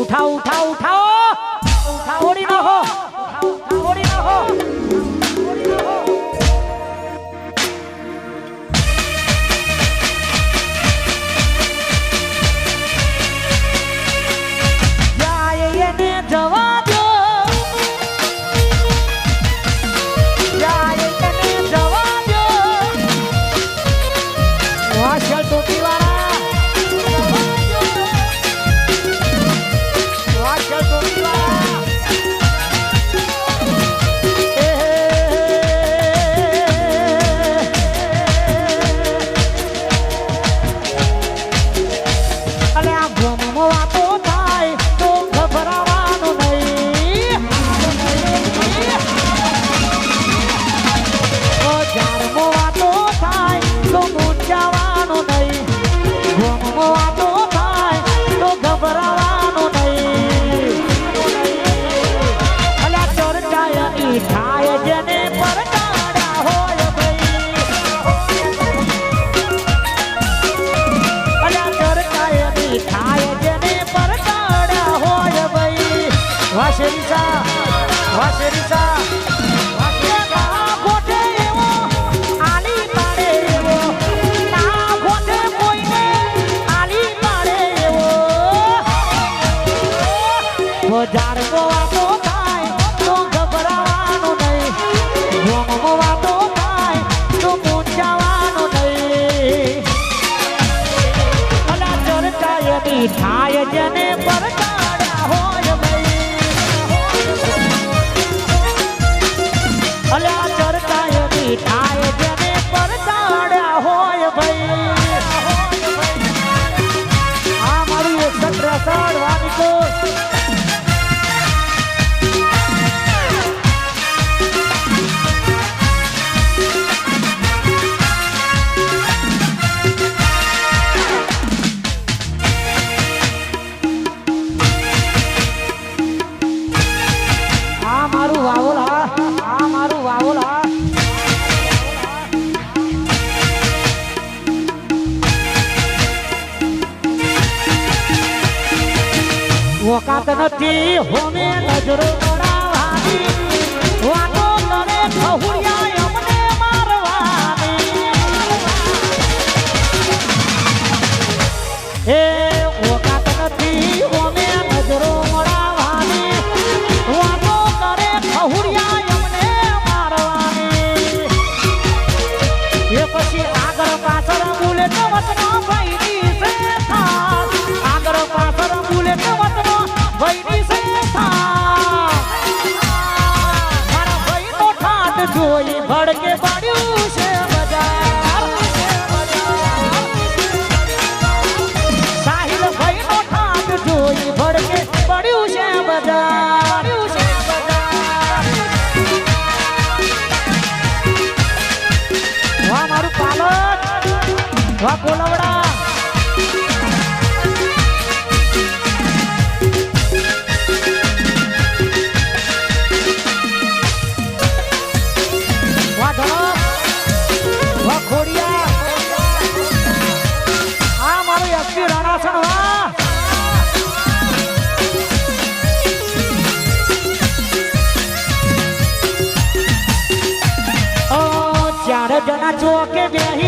উঠাও উঠাও উঠাও। উঠাও হরি না હજાર કાત નથી હોમે નજરો પડાવાની હડકે પાડ્યું છે બજાર. સાહિલ ભાઈ નો ઠાક જોઈ ભડકે પડ્યું છે બજાર. મારું પાલન. વા બોલાવ জোয়াকে ব্যাহি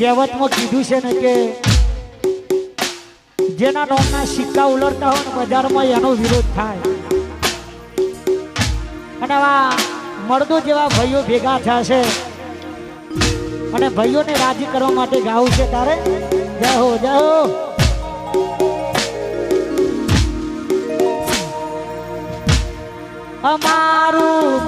કહેવતમાં કીધું છે ને કે જેના નોમના સિક્કા ઉલટતા હોય ને બજારમાં એનો વિરોધ થાય. અને આવા મળદો જેવા ભાઈઓ ભેગા થશે અને ભાઈઓને રાજી કરવા માટે ગાવું છે તારે? જય હો જય હો. અમારું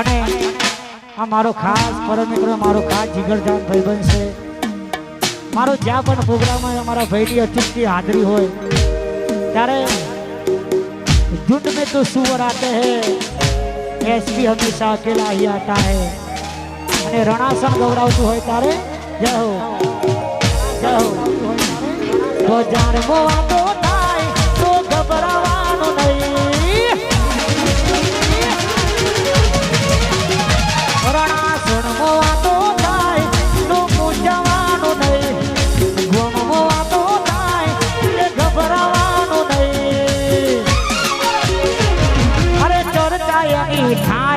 અને આ મારો ખાસ પરમ મિત્રો મારો ખાસ જીગરજાન ભાઈ બનશે મારો જ્યાં પણ પ્રોગ્રામમાં અમારા ભાઈની અચૂકથી હાજરી હોય, ત્યારે જુંડ મેં તો સુવર આતે હે, એસપી હંમેશા અકેલા અહીં આતા હે. અને રણાસણ ગવડાવતું હોય ત્યારે જય હો જય હો તો જાણ મોવાતો થાય, તો ગભરાવાનું નહીં. રણાસણ મોવાતો થાય, તો મૂંઝાવાનું નહીં. ગોમ મોવાતો થાય એટલે ગભરાવાનું નહીં. અરે ચર્ચા એની થાય